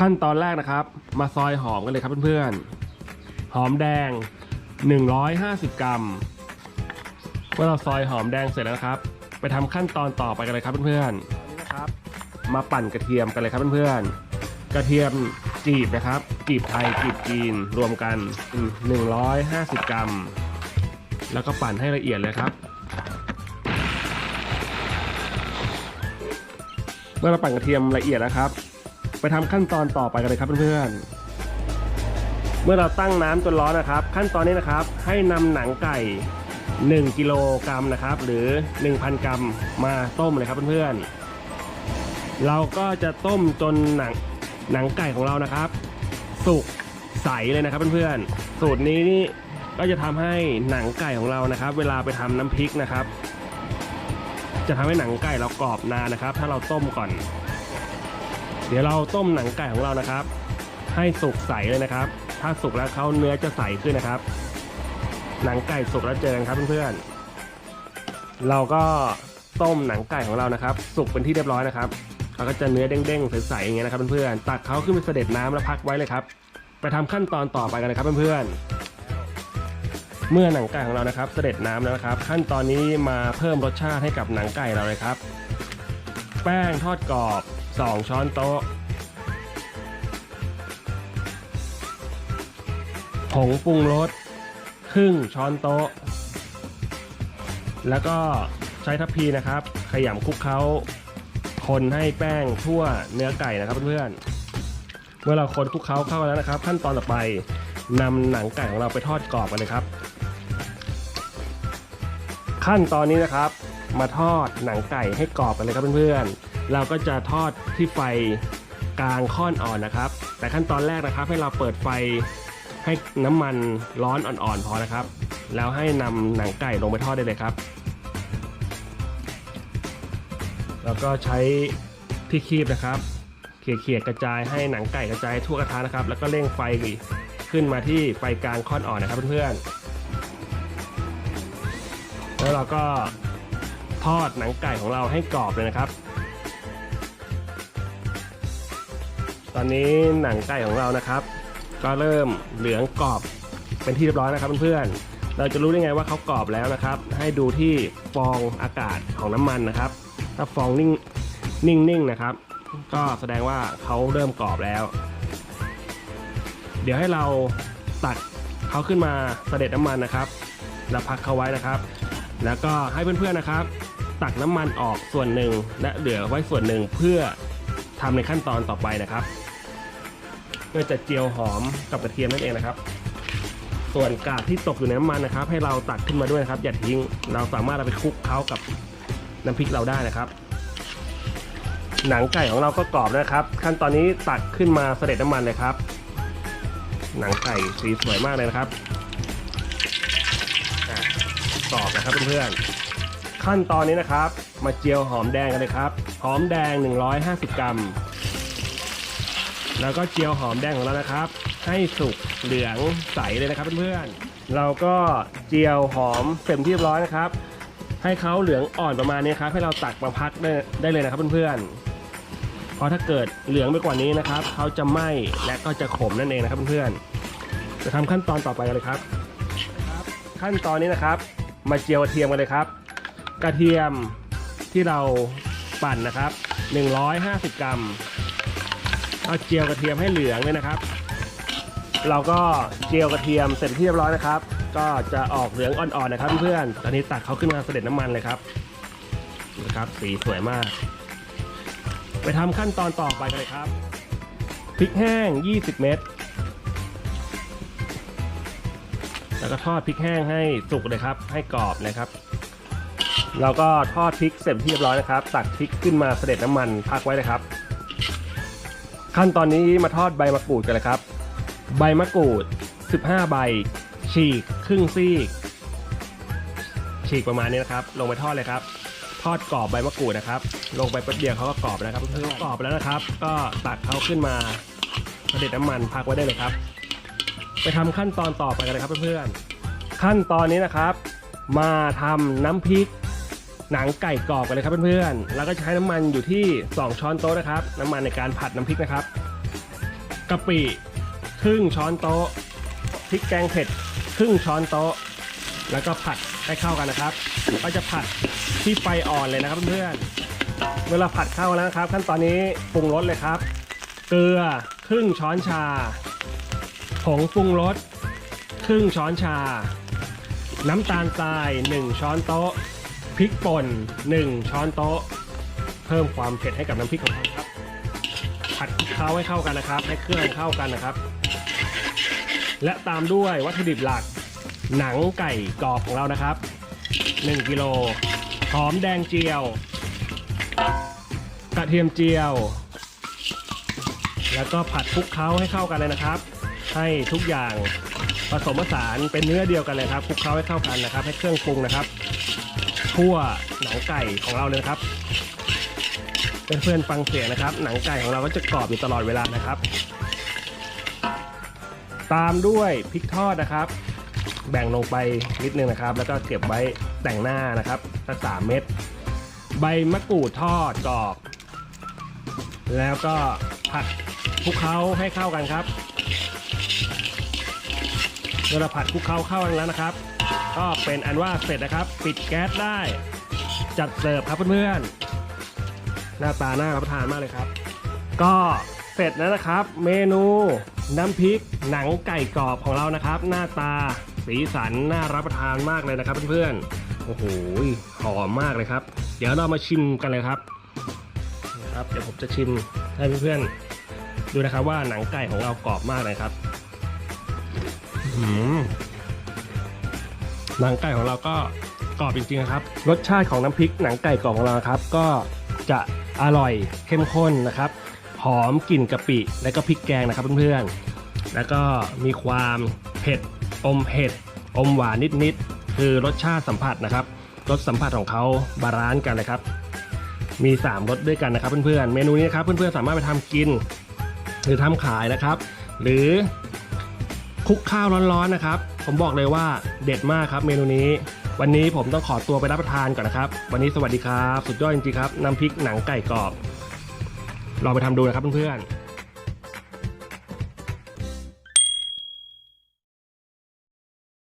ขั้นตอนแรกนะครับ มาซอยหอมกันเลยครับเพื่อนๆ หอมแดง 150 กรัม เมื่อเราซอยหอมแดงเสร็จแล้วครับ ไปทำขั้นตอนต่อไปกันเลยครับเพื่อนๆนนะครับ มาปั่นกระเทียมกันเลยครับเพื่อนๆ กระเทียมจีบนะครับ จีบไทยจีบจีนรวมกัน 150 กรัม แล้วก็ปั่นให้ละเอียดเลยครับเมื่อเราปั่นกระเทียมละเอียดนะครับ ไปทำขั้นตอนต่อไปกันเลยครับเพื่อนๆ เมื่อเราตั้งน้ำจนร้อนนะครับ ขั้นตอนนี้นะครับให้นำหนังไก่ 1กิโลกรัมนะครับ หรือ 1,000 กรัมมาต้มเลยครับเพื่อนๆ เราก็จะต้มจนหนังหนังไก่ของเรานะครับ สุกใสเลยนะครับเพื่อนๆ สูตรนี้นี่ก็จะทำให้หนังไก่ของเรานะครับ เวลาไปทำน้ำพริกนะครับ จะทำให้หนังไก่เรากรอบนานนะครับ ถ้าเราต้มก่อน เดี๋ยวเราต้มหนังไก่ของเรานะครับ ให้สุกใสเลยนะครับ ถ้าสุกแล้วเขาเนื้อจะใสขึ้นนะครับ หนังไก่สุกแล้วเจอกันครับเพื่อนๆเราก็ต้มหนังไก่ของเรานะครับ สุกเป็นที่เรียบร้อยนะครับเขาก็จะเนื้อเด้งๆใสๆอย่างเงี้ยนะครับเพื่อนๆตักเขาขึ้นไปเสด็จน้ำแล้วพักไว้เลยครับ ไปทำขั้นตอนต่อไปกันเลยครับเพื่อนๆเมื่อหนังไก่ของเรานะครับ เสด็จน้ำแล้วนะครับ ขั้นตอนนี้มาเพิ่มรสชาติให้กับหนังไก่เราเลยครับ แป้งทอดกรอบ 2 ช้อนโต๊ะ ผงปรุงรสครึ่งช้อนโต๊ะ แล้วก็ใช้ทัพพีนะครับ ขยำคลุกเคล้าคนให้แป้งทั่วเนื้อไก่นะครับเพื่อนๆ เมื่อเราคนคลุกเคล้าเข้าแล้วนะครับ ขั้นตอนต่อไปนำหนังไก่ของเราไปทอดกรอบกันเลยครับ ขั้นตอนนี้นะครับ มาทอดหนังไก่ให้กรอบกันเลยครับเพื่อนๆ เราก็จะทอดที่ไฟกลางค่อนอ่อนนะครับ แต่ขั้นตอนแรกนะครับ ให้เราเปิดไฟให้น้ำมันร้อนอ่อนๆพอนะครับ แล้วให้นำหนังไก่ลงไปทอดได้เลยครับ แล้วก็ใช้ที่คีบนะครับเขี่ยๆกระจายให้หนังไก่กระจายทั่วกระทะนะครับ แล้วก็เร่งไฟขึ้นมาที่ไฟกลางค่อนอ่อนนะครับเพื่อนๆ แล้วเราก็ทอดหนังไก่ของเราให้กรอบเลยนะครับ ตอนนี้หนังไก่ของเรานะครับ ก็เริ่มเหลืองกรอบเป็นที่เรียบร้อยนะครับเพื่อนๆเราจะรู้ได้ไงว่าเขากรอบแล้วนะครับ ให้ดูที่ฟองอากาศของน้ำมันนะครับ ถ้าฟองนิ่งนิ่งๆนะครับ ก็แสดงว่าเขาเริ่มกรอบแล้ว เดี๋ยวให้เราตักเขาขึ้นมาเสด็จน้ำมันนะครับ แล้วพักเขาไว้นะครับ แล้วก็ให้เพื่อนๆนะครับ ตักน้ำมันออกส่วนหนึ่งและเหลือไว้ส่วนหนึ่งเพื่อทำในขั้นตอนต่อไปนะครับ เพื่อจะเจียวหอมกับกระเทียมนั่นเองนะครับ ส่วนกากที่ตกอยู่ในน้ำมันนะครับ ให้เราตักขึ้นมาด้วยนะครับ อย่าทิ้ง เราสามารถเอาไปคลุกเคล้ากับน้ำพริกเราได้นะครับ หนังไก่ของเราก็กรอบนะครับ ขั้นตอนนี้ตักขึ้นมาเสด็จน้ำมันเลยครับ หนังไก่สีสวยมากเลยนะครับกรอบนะครับเพื่อนๆขั้นตอนนี้นะครับ มาเจียวหอมแดงกันเลยครับ หอมแดง 150 กรัม แล้วก็เจียวหอมแดงของเรานะครับ ให้สุกเหลืองใสเลยนะครับเพื่อนๆเราก็เจียวหอมเสร็จที่เรียบร้อยนะครับ ให้เขาเหลืองอ่อนประมาณนี้ครับ ให้เราตักมาพักได้ได้เลยนะครับเพื่อนๆเพราะถ้าเกิดเหลืองไปกว่านี้นะครับเขาจะไหม้และก็จะขมนั่นเองนะครับเพื่อนๆจะทำขั้นตอนต่อไปกันเลยครับ ขั้นตอนนี้นะครับ มาเจียวกระเทียมกันเลยครับ กระเทียมที่เราปั่นนะครับ 150 กรัม เอาเจียวกระเทียมให้เหลืองเลยนะครับ เราก็เจียวกระเทียมเสร็จที่เรียบร้อยนะครับ ก็จะออกเหลืองอ่อนๆนะครับเพื่อนๆตอนนี้ตักเขาขึ้นมาเสด็จน้ำมันเลยครับนะครับสีสวยมาก ไปทำขั้นตอนต่อไปกันเลยครับพริกแห้ง 20 เม็ดแล้วก็ทอดพริกแห้งให้สุกเลยครับ ให้กรอบเลยครับ เราก็ทอดพริกเสร็จที่เรียบร้อยนะครับ ตักพริกขึ้นมาเสด็จน้ำมันพักไว้เลยครับ ขั้นตอนนี้มาทอดใบมะกรูดกันเลยครับ ใบมะกรูด 15 ใบ ฉีกครึ่งซีก ฉีกประมาณนี้นะครับ ลงไปทอดเลยครับ ทอดกรอบใบมะกรูดนะครับ ลงไปแป๊บเดียวเขาก็กรอบแล้วครับเพื่อกรอบแล้วนะครับ ก็ตักเขาขึ้นมาเด็จน้ำมันพักไว้ได้เลยครับ ไปทำขั้นตอนต่อไปกันเลยครับเพื่อนๆขั้นตอนนี้นะครับ มาทำน้ำพริก หนังไก่กรอบกันเลยครับเพื่อนๆ แล้วก็ใช้น้ำมันอยู่ที่ 2 ช้อนโต๊ะนะครับ น้ำมันในการผัดน้ำพริกนะครับกะปิครึ่งช้อนโต๊ะพริกแกงเผ็ดครึ่งช้อนโต๊ะ แล้วก็ผัดให้เข้ากันนะครับ ก็จะผัดที่ไฟอ่อนเลยนะครับเพื่อนๆ เวลาผัดเข้าแล้วนะครับ ขั้นตอนนี้ปรุงรสเลยครับ เกลือครึ่งช้อนชา ผงปรุงรสครึ่งช้อนชา น้ำตาลทราย 1 ช้อนโต๊ะ พริกป่น 1 ช้อนโต๊ะ เพิ่มความเผ็ดให้กับน้ำพริกของเราครับ ผัดเคล้าให้เข้ากันนะครับ ให้เครื่องเข้ากันนะครับ และตามด้วยวัตถุดิบหลัก หนังไก่กรอบของเรานะครับ 1กิโลหอมแดงเจียว กระเทียมเจียว แล้วก็ผัดคลุกเคล้าให้เข้ากันเลยนะครับ ให้ทุกอย่างผสมผสานเป็นเนื้อเดียวกันเลยครับคลุกเคล้าให้เข้ากันนะครับ ให้เครื่องปรุงนะครับ ทั่วหนังไก่ของเราเลยนะครับเพื่อนๆฟังเสียงนะครับ หนังไก่ของเราก็จะกรอบอยู่ตลอดเวลานะครับ ตามด้วยพริกทอดนะครับ แบ่งลงไปนิดนึงนะครับ แล้วก็เก็บไว้แต่งหน้านะครับสักสามเม็ดใบมะกรูดทอดกรอบ แล้วก็ผัดคลุกเคล้าให้เข้ากันครับเมื่อเราผัดคลุกเคล้าเข้ากันแล้วนะครับ ก็เป็นอันว่าเสร็จนะครับ ปิดแก๊สได้ จัดเสิร์ฟครับเพื่อนๆหน้าตาน่ารับประทานมากเลยครับ ก็เสร็จแล้วนะครับ เมนูน้ำพริกหนังไก่กรอบของเรานะครับ หน้าตาสีสันน่ารับประทานมากเลยนะครับเพื่อนๆโอ้โหหอมมากเลยครับ เดี๋ยวเรามาชิมกันเลยครับนะครับ เดี๋ยวผมจะชิมให้เพื่อนๆดูนะครับว่าหนังไก่ของเรากรอบมากเลยครับอื้อ หนังไก่ของเราก็กรอบจริงๆนะครับ รสชาติของน้ำพริกหนังไก่กรอบของเราครับ ก็จะอร่อยเข้มข้นนะครับ หอมกลิ่นกะปิ และก็พริกแกงนะครับเพื่อนๆ แล้วก็มีความเผ็ดอมเผ็ดอมหวานนิดๆ คือรสชาติสัมผัสนะครับ รสสัมผัสของเขาบาลานซ์กันเลยครับ มี 3 รสด้วยกันนะครับเพื่อนๆ เมนูนี้นะครับเพื่อนๆ สามารถไปทำกิน หรือทำขายนะครับ หรือคลุกข้าวร้อนๆนะครับ ผมบอกเลยว่าเด็ดมากครับเมนูนี้ วันนี้ผมต้องขอตัวไปรับประทานก่อนนะครับ วันนี้สวัสดีครับ สุดยอดจริงๆครับ น้ำพริกหนังไก่กรอบ ลองไปทำดูนะครับเพื่อนๆ